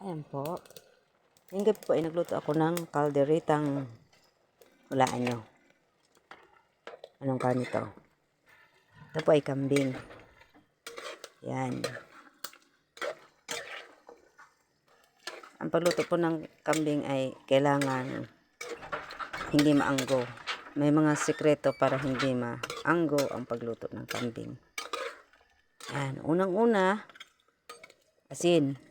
Ayan po. Ngayong gabi po ay nagluto ako ng kalderitang hulaan nyo. Anong karne to? Ito po ay kambing. Yan. Ang pagluto po ng kambing ay kailangan hindi maanggo. May mga sikreto para hindi maanggo ang pagluto ng kambing. Yan. Unang-una, asin.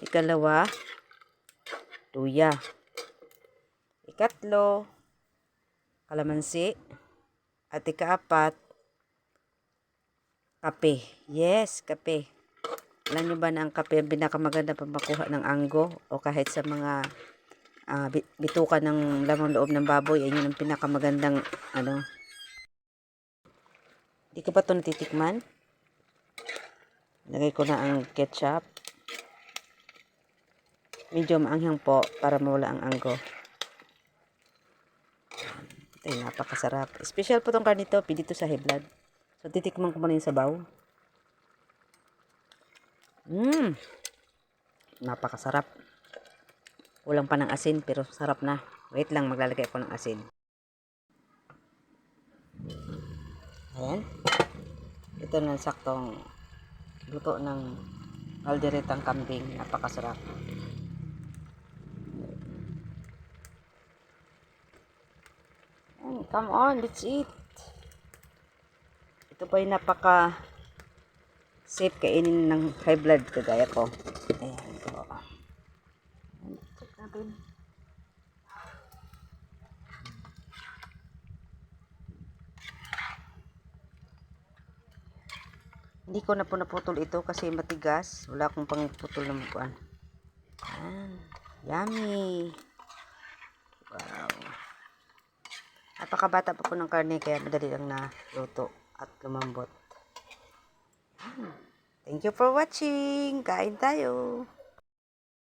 Ikalawa, luya. Ikatlo, kalamansi. At ikaapat, kape. Yes, kape. Alam nyo ba na ang kape ang pinakamaganda pang makuha ng anggo o kahit sa mga bi- bituka ng lamang loob ng baboy, ay yun ang pinakamagandang ano. Di ko pa ito natitikman. Lagay ko na ang ketchup. Medyo maanghang po para mawala ang anggo. Ay napakasarap. Special po tong karnito, dito sa high blood. So, titikman ko muna yung sabaw. Mmm! Napakasarap. Kulang pa ng asin, pero sarap na. Wait lang, maglalagay ako ng asin. Ayan. Ito na saktong luto ng kalderetang kambing. Napakasarap. Come on, let's eat. Ito pa yung napaka safe kainin ng high blood kagaya ko. Ayan. Ayan, check natin. Hindi ko na po naputol ito kasi matigas. Wala akong pangputol ng buwan. Ayan. Yummy. Wow. Napakabata pa po ng karne kaya madali lang na luto at lumambot. Hmm. Thank you for watching. Kain tayo.